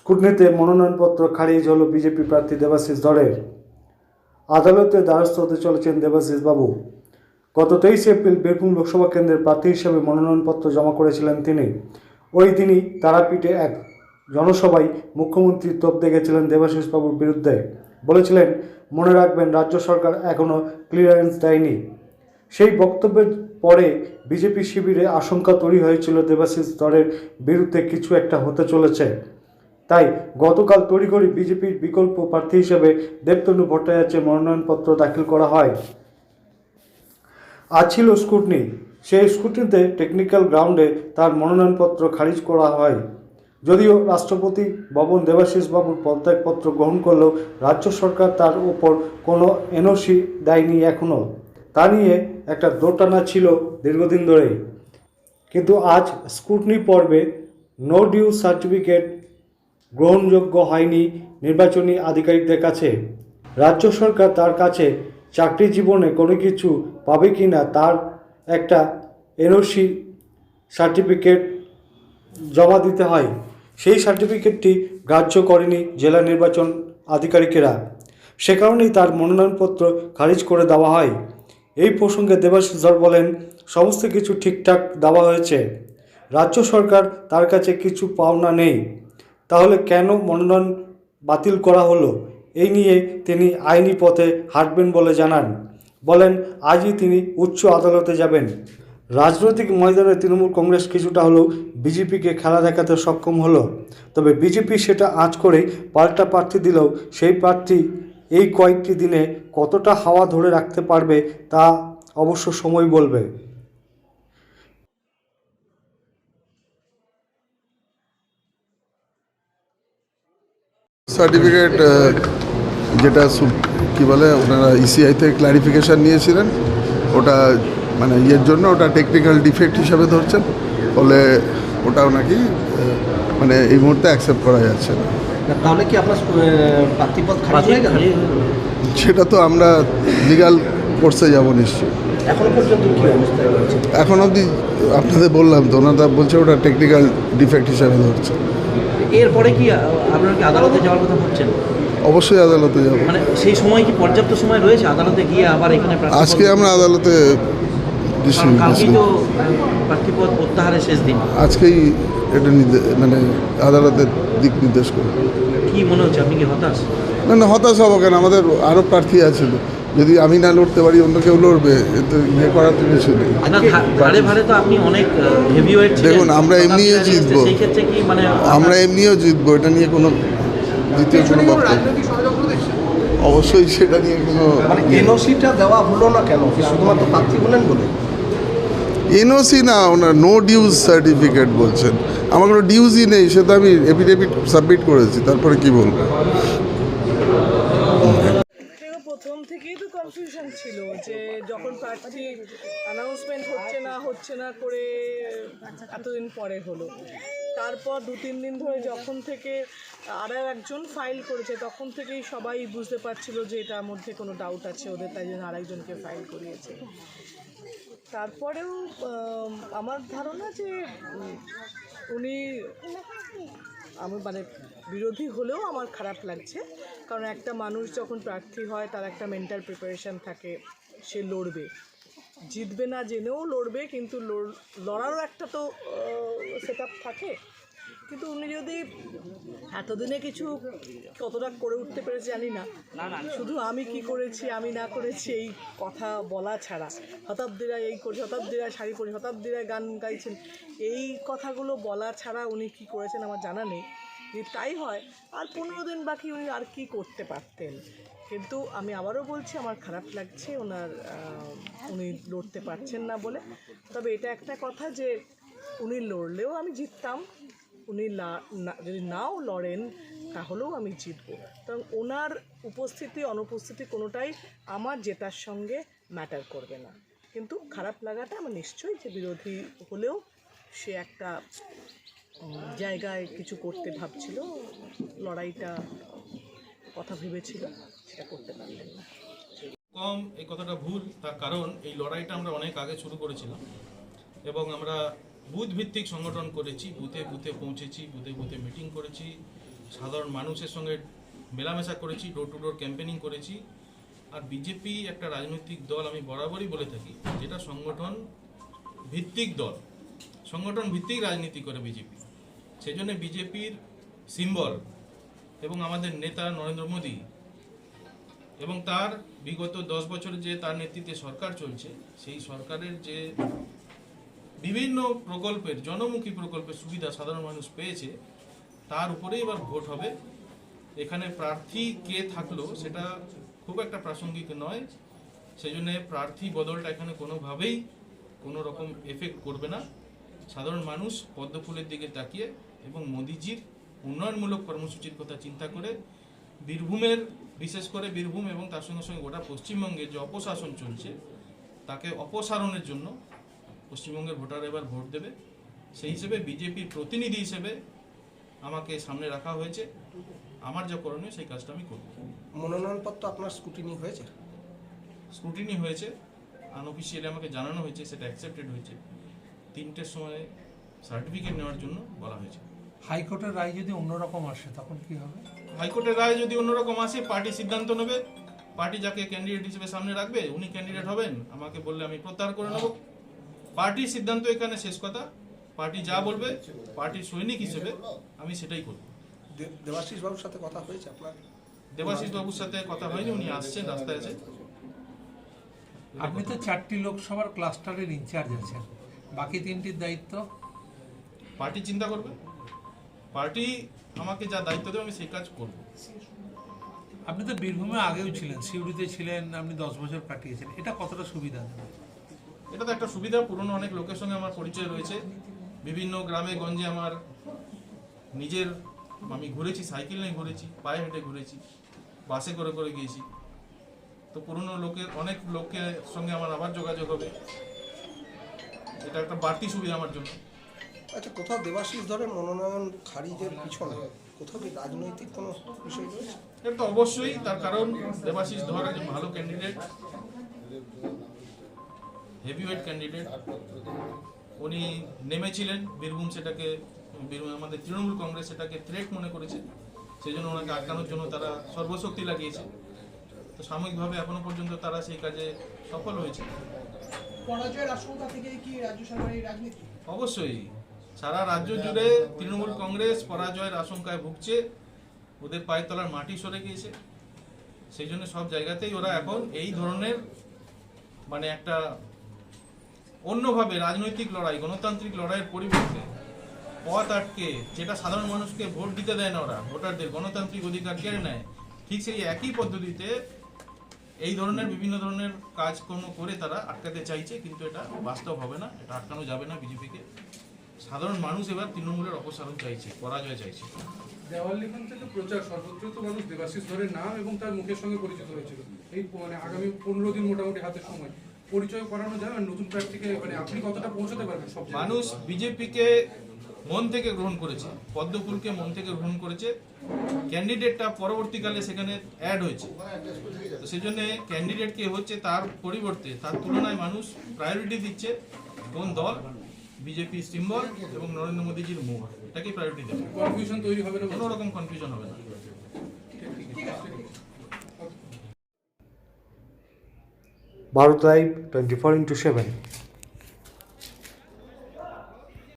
স্কুটনিতে মনোনয়নপত্র খারিজ হলো বিজেপি প্রার্থী দেবাশিস ধরের আদালতে দ্বারস্থ হতে চলেছেন দেবাশিস বাবু গত তেইশে এপ্রিল বীরভূম লোকসভা কেন্দ্রের প্রার্থী হিসেবে মনোনয়নপত্র জমা করেছিলেন তিনি। ওই দিনই তারাপীঠে এক জনসভায় মুখ্যমন্ত্রী তোপ দেখেছিলেন দেবাশিস বাবুর বিরুদ্ধে। বলেছিলেন, মনে রাখবেন, রাজ্য সরকার এখনও ক্লিয়ারেন্স দেয়নি। সেই বক্তব্যের পরে বিজেপি শিবিরে আশঙ্কা তৈরি হয়েছিল দেবাশিস দরের বিরুদ্ধে কিছু একটা হতে চলেছে। তাই গতকাল তড়িঘড়ি বিজেপির বিকল্প প্রার্থী হিসেবে দেবতনু ভট্টাচার্যের মনোনয়নপত্র দাখিল করা হয়। আজ ছিল স্কুটনি। সেই স্কুটনিতে টেকনিক্যাল গ্রাউন্ডে তার মনোনয়নপত্র খারিজ করা হয়। যদিও রাষ্ট্রপতি ভবন দেবাশিস বাবুর পদত্যাগপত্র গ্রহণ করলেও রাজ্য সরকার তার উপর কোনো এনওসি দেয়নি এখনও তা নিয়ে একটা দোটানা ছিল দীর্ঘদিন ধরেই। কিন্তু আজ স্কুটনি পর্বে নো ডিউ সার্টিফিকেট গ্রহণযোগ্য হয়নি নির্বাচনী আধিকারিকদের কাছে। রাজ্য সরকার তার কাছে চাকরি জীবনে কোনো কিছু পাবে কি না তার একটা এনওসি সার্টিফিকেট জমা দিতে হয়। সেই সার্টিফিকেটটি গ্রাহ্য করেনি জেলা নির্বাচন আধিকারিকেরা। সে কারণেই তার মনোনয়নপত্র খারিজ করে দেওয়া হয়। এই প্রসঙ্গে দেবাশিস ধর বলেন, সমস্ত কিছু ঠিকঠাক দেওয়া হয়েছে। রাজ্য সরকার তার কাছে কিছু পাওনা নেই। তাহলে কেন মনোনয়ন বাতিল করা হলো? এই নিয়ে তিনি আইনি পথে হাঁটবেন বলে জানান। বলেন, আজই তিনি উচ্চ আদালতে যাবেন। রাজনৈতিক ময়দানে তৃণমূল কংগ্রেস কিছুটা হলেও বিজেপিকে খেলা দেখাতে সক্ষম হলো। তবে বিজেপি সেটা আঁচ করে পাল্টা প্রার্থী দিলেও সেই প্রার্থী এই কয়েকটি দিনে কতটা হাওয়া ধরে রাখতে পারবে তা অবশ্য সময় বলবে। সার্টিফিকেট যেটা সু- কি বলে ওনারা ইসিআই থেকে ক্লারিফিকেশান নিয়েছিলেন। ওটা মানে ইয়ের জন্য ওটা টেকনিক্যাল ডিফেক্ট হিসাবে ধরছেন। ফলে ওটাও নাকি মানে এই মুহূর্তে অ্যাকসেপ্ট করা যাচ্ছে না। তাহলে কি আপনার প্রার্থীপদ হয়ে গেল? সেটা তো আমরা লিগাল কোর্সে যাব নিশ্চয়ই। এখন অবধি আপনাদের বললাম তো ওনারা বলছে ওটা টেকনিক্যাল ডিফেক্ট হিসাবে ধরছে। এরপরে কি আপনারা কি আদালতে যাওয়ার কথা ভাবছেন? অবশ্যই আদালতে যাব। মানে সেই সময় কি পর্যাপ্ত সময় রয়েছে আদালতে গিয়ে আবার এখানে আজকে আমরা আদালতে আজকেই এটা মানে আদালতের দিক নির্দেশ করে। কি মনে হচ্ছে আপনি কি হতাশ? না না হতাশ হব কেন? আমাদের আরও প্রার্থী আছে। যদি আমি না লড়তে পারি অন্য কেউ লড়বে এতে ইয়ে করার তো কিছু নেই। দেখুন, আমরা এমনিও জিতবো। সেই ক্ষেত্রে কি মানে আমরা এমনিও জিতবো এটা নিয়ে কোনো দ্বিতীয় কোনো বক্তব্য অবশ্যই সেটা নিয়ে কোনো মানে এনওসিটা দেওয়া হলো না কেন? শুধুমাত্র প্রার্থী হলেন বলে? এনওসি না ওনার নো ডিউজ সার্টিফিকেট বলছেন। আমার কোনো ডিউজই নেই সে তো আমি এফিডেভিট সাবমিট করেছি তারপরে কি বলব দেখো প্রথম থেকেই তো কনফিউশন ছিল যে যখন প্রার্থী অ্যানাউন্সমেন্ট হচ্ছে না হচ্ছে না করে এতদিন পরে হলো। তারপর দু, তিন দিন ধরে যখন থেকে আরও একজন ফাইল করেছে, তখন থেকেই সবাই বুঝতে পারছিল যে এটার মধ্যে কোনো ডাউট আছে ওদের, তাই জন্য আরেকজনকে ফাইল করিয়েছে। তারপরেও আমার ধারণা যে উনি আমি মানে বিরোধী হলেও আমার খারাপ লাগছে। কারণ একটা মানুষ যখন প্রার্থী হয়, তার একটা মেন্টাল প্রিপারেশান থাকে, সে লড়বে। জিতবে না জেনেও লড়বে, কিন্তু লড়- লড়ারও একটা তো সেট থাকে। কিন্তু উনি যদি এতদিনে কিছু কতটা করে উঠতে পেরেছে জানি না। শুধু আমি কি করেছি আমি না করেছি এই কথা বলা ছাড়া। শতাব্দীরা এই করছে শতাব্দীরা শাড়ি পরে শতাব্দীরা গান গাইছেন। এই কথাগুলো বলা ছাড়া উনি কি করেছেন আমার জানা নেই। যদি তাই হয় আর পনেরো দিন বাকি উনি আর কি করতে পারতেন। কিন্তু আমি আবারও বলছি আমার খারাপ লাগছে ওনার উনি লড়তে পারছেন না বলে। তবে এটা একটা কথা যে উনি লড়লেও আমি জিততাম। উনি যদি নাও লড়েন, তাহলেও আমি জিতবো। কারণ ওনার উপস্থিতি, অনুপস্থিতি কোনোটাই আমার জেতার সঙ্গে ম্যাটার করবে না। কিন্তু খারাপ লাগাটা আমার নিশ্চয়ই যে বিরোধী হলেও সে একটা জায়গায় কিছু করতে ভাবছিল, লড়াইটা, কথা ভেবেছিল, সেটা করতে পারলেন না। কম এই কথাটা ভুল, তার কারণ এই লড়াইটা আমরা অনেক আগে শুরু করেছিলাম এবং আমরা বুথ ভিত্তিক সংগঠন করেছি, বুথে বুথে পৌঁছেছি, বুথে বুথে মিটিং করেছি, সাধারণ মানুষের সঙ্গে মেলামেশা করেছি ডোর টু ডোর ক্যাম্পেনিং করেছি। আর বিজেপি একটা রাজনৈতিক দল আমি বরাবরই বলে থাকি, যেটা সংগঠন ভিত্তিক দল, সংগঠন ভিত্তিক রাজনীতি করে বিজেপি সেজন্য বিজেপির সিম্বল এবং আমাদের নেতা নরেন্দ্র মোদী এবং তার বিগত দশ বছর যে তার নেতৃত্বে সরকার চলছে, সেই সরকারের যে বিভিন্ন প্রকল্পের, জনমুখী প্রকল্পের সুবিধা সাধারণ মানুষ পেয়েছে, তার উপরেই এবার ভোট হবে। এখানে প্রার্থী কে থাকল সেটা খুব একটা প্রাসঙ্গিক নয়। সেই জন্য প্রার্থী বদলটা এখানে কোনোভাবেই কোনো রকম এফেক্ট করবে না। সাধারণ মানুষ পদ্মফুলের দিকে তাকিয়ে এবং মোদিজির উন্নয়নমূলক কর্মসূচির কথা চিন্তা করে বীরভূমের, বিশেষ করে বীরভূম এবং তার সঙ্গে সঙ্গে গোটা পশ্চিমবঙ্গে যে অপশাসন চলছে, তাকে অপসারণের জন্য পশ্চিমবঙ্গের ভোটার এবার ভোট দেবে। সেই হিসেবে বিজেপির প্রতিনিধি হিসেবে আমাকে সামনে রাখা হয়েছে। আমার যা করণীয় সেই কাজটা আমি করব। মনোনয়নপত্র আপনার স্কুটিনি হয়েছে? স্ক্রুটিনি হয়েছে। আনঅফিসিয়ালি আমাকে জানানো হয়েছে সেটা অ্যাকসেপ্টেড হয়েছে। তিনটের সময় সার্টিফিকেট নেওয়ার জন্য বলা হয়েছে। হাইকোর্টের রায় যদি অন্যরকম আসে তখন কি হবে? হাইকোর্টের রায় যদি অন্যরকম আসে পার্টি সিদ্ধান্ত নেবে। পার্টি যাকে ক্যান্ডিডেট হিসেবে সামনে রাখবে উনি ক্যান্ডিডেট হবেন। আমাকে বললে আমি প্রত্যাহার করে নেব। পার্টির সিদ্ধান্ত এখানে শেষ কথা। পার্টি যা বলবে পার্টির সৈনিক হিসেবে আমি সেটাই করব। দেবাশিস বাবুর সাথে কথা হয়েছে আপনার? দেবাশিস বাবুর সাথে কথা হয়নি উনি আসছেন রাস্তায় আছে আপনি তো চারটি লোকসভার ক্লাস্টারের ইনচার্জ আছেন। বাকি তিনটির দায়িত্ব? পার্টি চিন্তা করবে। পার্টি আমাকে যা দায়িত্ব দেবে আমি সেই কাজ করব। আপনি তো বীরভূমে আগেও ছিলেন সিউড়িতে ছিলেন আপনি দশ বছর কাটিয়েছেন। এটা কতটা সুবিধা? দেবে এটা তো একটা সুবিধা পুরনো অনেক লোকের সঙ্গে আমার পরিচয় রয়েছে। বিভিন্ন গ্রামে গঞ্জে আমার নিজের আমি ঘুরেছি সাইকেল নিয়ে ঘুরেছি পায়ে হেঁটে ঘুরেছি বাসে করে করে গিয়েছি। তো পুরনো লোকের অনেক লোকের সঙ্গে আমার আবার যোগাযোগ হবে। এটা একটা বাড়তি সুবিধা আমার জন্য। আচ্ছা কোথাও দেবাশিস ধরে মনোনয়ন খারিজের পিছনে কোথাও কি রাজনৈতিক কোনো বিষয় রয়েছে? এটা তো অবশ্যই তার কারণ দেবাশিস ধর একজন ভালো ক্যান্ডিডেট হেভিওয়েট ক্যান্ডিডেট উনি নেমেছিলেন বীরভূম সেটাকে বীরভূম আমাদের তৃণমূল কংগ্রেস সেটাকে থ্রেট মনে করেছে সেই জন্য ওনাকে আটকানোর জন্য তারা সর্বশক্তি লাগিয়েছে। তো সাময়িকভাবে এখনও পর্যন্ত তারা সেই কাজে সফল হয়েছে। পরাজয়ের আশঙ্কা থেকে কি রাজ্য সরকারের রাজনীতি? অবশ্যই সারা রাজ্য জুড়ে তৃণমূল কংগ্রেস পরাজয়ের আশঙ্কায় ভুগছে ওদের পায়ের তলার মাটি সরে গিয়েছে সেই জন্য সব জায়গাতেই ওরা এখন এই ধরনের মানে একটা অন্যভাবে রাজনৈতিক লড়াই, গণতান্ত্রিক লড়াইয়ের পরিবর্তে পথ আটকে, যেটা সাধারণ মানুষকে ভোট দিতে দেয় না ওরা, ভোটারদের গণতান্ত্রিক অধিকার কেড়ে নেয়, ঠিক সেই একই পদ্ধতিতে এই ধরনের বিভিন্ন ধরনের কাজকর্ম করে তারা আটকাতে চাইছে, কিন্তু এটা বাস্তব হবে না, এটা আটকানো যাবে না বিজেপিকে। সাধারণ মানুষ এবার তৃণমূলের অপসারণ চাইছে, পরাজয় চাইছে। দেওয়াল লিখন থেকে প্রচার সর্বত্র তো মানুষ দেবাশিস ধরের নাম এবং তার মুখের সঙ্গে পরিচিত হয়েছিল। এই মানে আগামী পনেরো দিন মোটামুটি হাতে সময়। পরিচয় করানো যাবে নতুন প্রার্থীকে মানে আপনি কতটা পৌঁছাতে পারবেন সব? মানুষ বিজেপিকে মন থেকে গ্রহণ করেছে পদ্মফুলকে মন থেকে গ্রহণ করেছে ক্যান্ডিডেটটা পরবর্তীকালে সেখানে অ্যাড হয়েছে। তো সেই জন্য ক্যান্ডিডেট কে হচ্ছে তার পরিবর্তে তার তুলনায় মানুষ প্রায়োরিটি দিচ্ছে কোন দল? বিজেপি সিম্বল এবং নরেন্দ্র মোদীজির মুখ। এটাকেই প্রায়োরিটি দেবে। কনফিউশন তৈরি হবে না কোনো রকম কনফিউশন হবে না। Bharat live twenty four into seven